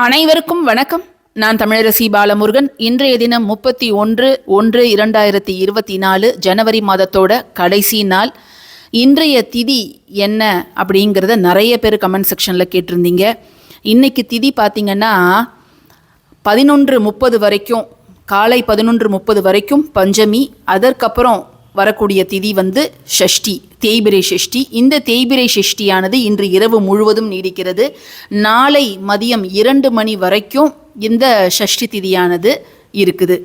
அனைவருக்கும் வணக்கம். நான் தமிழரசி பாலமுருகன். இன்றைய தினம் முப்பத்தி ஒன்று ஒன்று இரண்டாயிரத்தி இருபத்தி நாலு ஜனவரி மாதத்தோட கடைசி நாள். இன்றைய திதி என்ன அப்படிங்கிறத நிறைய பேர் கமெண்ட் செக்ஷனில் கேட்டிருந்தீங்க. இன்னைக்கு திதி பார்த்தீங்கன்னா பதினொன்று முப்பது வரைக்கும் காலை பதினொன்று முப்பது வரைக்கும் பஞ்சமி அதற்கப்புறம் வரக்கூடிய திதி வந்து ஷஷ்டி தேய்பிரை ஷஷ்டி. இந்த தேய்பிரை ஷஷ்டியானது இன்று இரவு முழுவதும் நீடிக்கிறது. நாளை மதியம் இரண்டு மணி வரைக்கும் இந்த ஷஷ்டி திதியானது இருக்குது.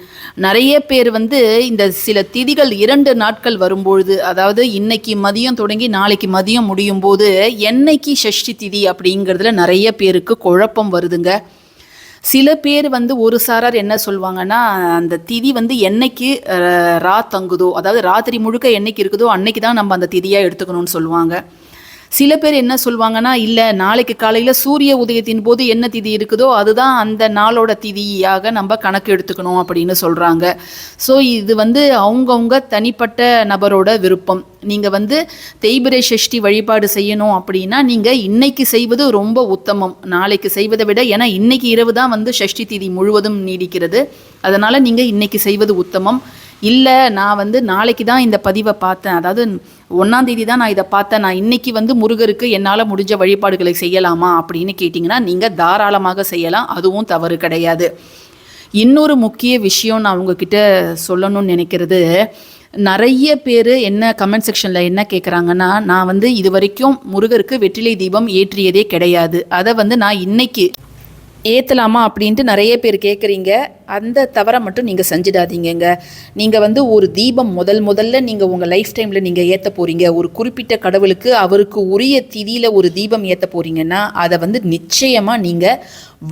நிறைய பேர் வந்து இந்த சில திதிகள் இரண்டு நாட்கள் வரும்பொழுது அதாவது இன்னைக்கு மதியம் தொடங்கி நாளைக்கு மதியம் முடியும் போது என்னைக்கு ஷஷ்டி திதி அப்படிங்கிறதுல நிறைய பேருக்கு குழப்பம் வருதுங்க. சில பேர் வந்து ஒரு சாரார் என்ன சொல்லுவாங்கன்னா அந்த திதி வந்து என்னைக்கு ரா தங்குதோ அதாவது ராத்திரி முழுக்க என்னைக்கு இருக்குதோ அன்னைக்கு தான் நம்ம அந்த திதியாக எடுத்துக்கணும்னு சொல்லுவாங்க. சில பேர் என்ன சொல்லுவாங்கன்னா இல்லை நாளைக்கு காலையில் சூரிய உதயத்தின் போது என்ன திதி இருக்குதோ அதுதான் அந்த நாளோட திதியாக நம்ம கணக்கு எடுத்துக்கணும் அப்படின்னு சொல்கிறாங்க ஸோ இது வந்து அவங்கவுங்க தனிப்பட்ட நபரோட விருப்பம். நீங்கள் வந்து தெய்பிரை சஷ்டி வழிபாடு செய்யணும் அப்படின்னா நீங்கள் இன்னைக்கு செய்வது ரொம்ப உத்தமம். நாளைக்கு செய்வதை விட ஏன்னா இன்னைக்கு இரவு தான் வந்து சஷ்டி திதி முழுவதும் நீடிக்கிறது. அதனால் நீங்கள் இன்னைக்கு செய்வது உத்தமம். இல்லை நான் வந்து நாளைக்கு தான் இந்த பதிவை பார்த்தேன். அதாவது ஒன்றாந்தேதி தான் நான் இதை பார்த்தேன். நான் இன்னைக்கு வந்து முருகருக்கு என்னால் முடிஞ்ச வழிபாடுகளை செய்யலாமா அப்படின்னு கேட்டிங்கன்னா நீங்கள் தாராளமாக செய்யலாம். அதுவும் தவறு கிடையாது. இன்னொரு முக்கிய விஷயம் நான் உங்ககிட்ட சொல்லணும்னு நினைக்கிறது நிறைய பேர் என்ன கமெண்ட் செக்ஷனில் என்ன கேட்குறாங்கன்னா நான் வந்து இது வரைக்கும் முருகருக்கு வெற்றிலை தீபம் ஏற்றியதே கிடையாது. அதை வந்து நான் இன்னைக்கு ஏற்றலாமா அப்படின்ட்டு நிறைய பேர் கேட்குறீங்க அந்த தவறை மட்டும் நீங்கள் செஞ்சிடாதீங்கங்க. நீங்கள் வந்து ஒரு தீபம் முதல் முதல்ல நீங்கள் உங்கள் லைஃப் டைமில் நீங்கள் ஏற்ற போகிறீங்க ஒரு குறிப்பிட்ட கடவுளுக்கு அவருக்கு உரிய திதியில் ஒரு தீபம் ஏற்ற போகிறீங்கன்னா அதை வந்து நிச்சயமாக நீங்கள்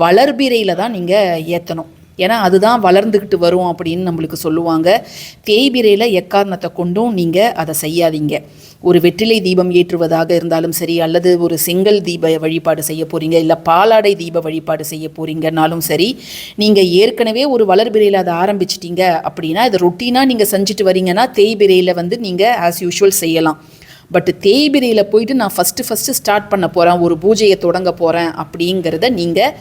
வளர்பிறையில் தான் நீங்கள் ஏற்றணும் ஏன்னா அதுதான் வளர்ந்துக்கிட்டு வரும் அப்படின்னு நம்மளுக்கு சொல்லுவாங்க. தேய்பிரையில் எக்காரணத்தை கொண்டும் நீங்கள் அதை செய்யாதீங்க. ஒரு வெற்றிலை தீபம் ஏற்றுவதாக இருந்தாலும் சரி அல்லது ஒரு செங்கல் தீப வழிபாடு செய்ய போகிறீங்க இல்லை பாலாடை தீப வழிபாடு செய்ய போகிறீங்கனாலும் சரி நீங்கள் ஏற்கனவே ஒரு வளர்பிரையில் அதை ஆரம்பிச்சிட்டிங்க அப்படின்னா இதை ரொட்டீனாக நீங்கள் செஞ்சுட்டு வரீங்கன்னா தேய்பிரையில் வந்து நீங்கள் ஆஸ் யூஷுவல் செய்யலாம். பட் தேய்பிரையில் போயிட்டு நான் ஃபஸ்ட்டு ஃபஸ்ட்டு ஸ்டார்ட் பண்ண போகிறேன் ஒரு பூஜையை தொடங்க போகிறேன் அப்படிங்கிறத நீங்கள்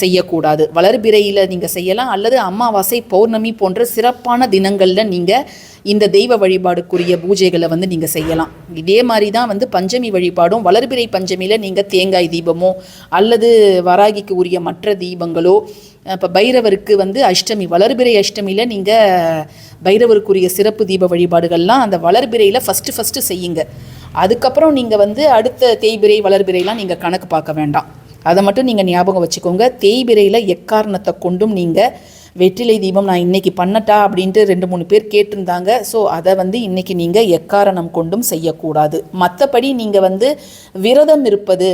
செய்யக்கூடாது. வளர்பிறையில் நீங்கள் செய்யலாம் அல்லது அமாவாசை பௌர்ணமி போன்ற சிறப்பான தினங்களில் நீங்கள் இந்த தெய்வ வழிபாடுக்குரிய பூஜைகளை வந்து நீங்கள் செய்யலாம். இதே மாதிரி தான் வந்து பஞ்சமி வழிபாடும் வளர்பிறை பஞ்சமியில் நீங்கள் தேங்காய் தீபமோ அல்லது வராகிக்கு உரிய மற்ற தீபங்களோ இப்போ பைரவருக்கு வந்து அஷ்டமி வளர்பிறை அஷ்டமியில் நீங்கள் பைரவருக்குரிய சிறப்பு தீப வழிபாடுகள்லாம் அந்த வளர்பிறையில் ஃபஸ்ட்டு ஃபஸ்ட்டு செய்யுங்க. அதுக்கப்புறம் நீங்கள் வந்து அடுத்த தேய்பிரை வளர்பிறைலாம் நீங்கள் கணக்கு பார்க்க வேண்டாம். அதை மட்டும் நீங்கள் ஞாபகம் வச்சுக்கோங்க. தேய்பிரையில் எக்காரணத்தை கொண்டும் நீங்கள் வெற்றிலை தீபம் நான் இன்றைக்கி பண்ணட்டா அப்படின்ட்டு ரெண்டு மூணு பேர் கேட்டிருந்தாங்க. ஸோ அதை வந்து இன்னைக்கு நீங்கள் எக்காரணம் கொண்டும் செய்யக்கூடாது. மற்றபடி நீங்கள் வந்து விரதம் இருப்பது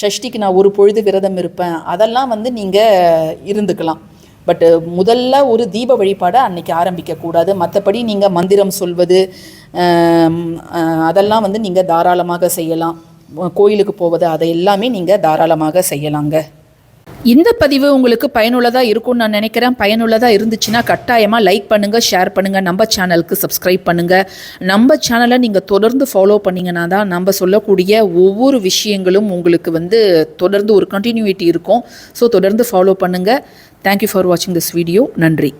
ஷஷ்டிக்கு நான் ஒரு பொழுது விரதம் இருப்பேன் அதெல்லாம் வந்து நீங்கள் இருந்துக்கலாம். பட்டு முதல்ல ஒரு தீப வழிபாடை அன்னைக்கு ஆரம்பிக்கக்கூடாது. மற்றபடி நீங்கள் மந்திரம் சொல்வது அதெல்லாம் வந்து நீங்கள் தாராளமாக செய்யலாம். கோயிலுக்கு போவது அதை எல்லாமே நீங்கள் தாராளமாக செய்யலாங்க. இந்த பதிவு உங்களுக்கு பயனுள்ளதாக இருக்கும்னு நான் நினைக்கிறேன். பயனுள்ளதாக இருந்துச்சுன்னா கட்டாயமாக லைக் பண்ணுங்கள் ஷேர் பண்ணுங்கள் நம்ம சேனலுக்கு சப்ஸ்கிரைப் பண்ணுங்கள் நம்ம சேனலை நீங்கள் தொடர்ந்து ஃபாலோ பண்ணிங்கன்னா தான் நம்ம சொல்லக்கூடிய ஒவ்வொரு விஷயங்களும் உங்களுக்கு வந்து தொடர்ந்து ஒரு கண்டினியூட்டி இருக்கும். ஸோ தொடர்ந்து ஃபாலோ பண்ணுங்கள் தேங்க்யூ ஃபார் வாட்சிங் திஸ் வீடியோ நன்றி.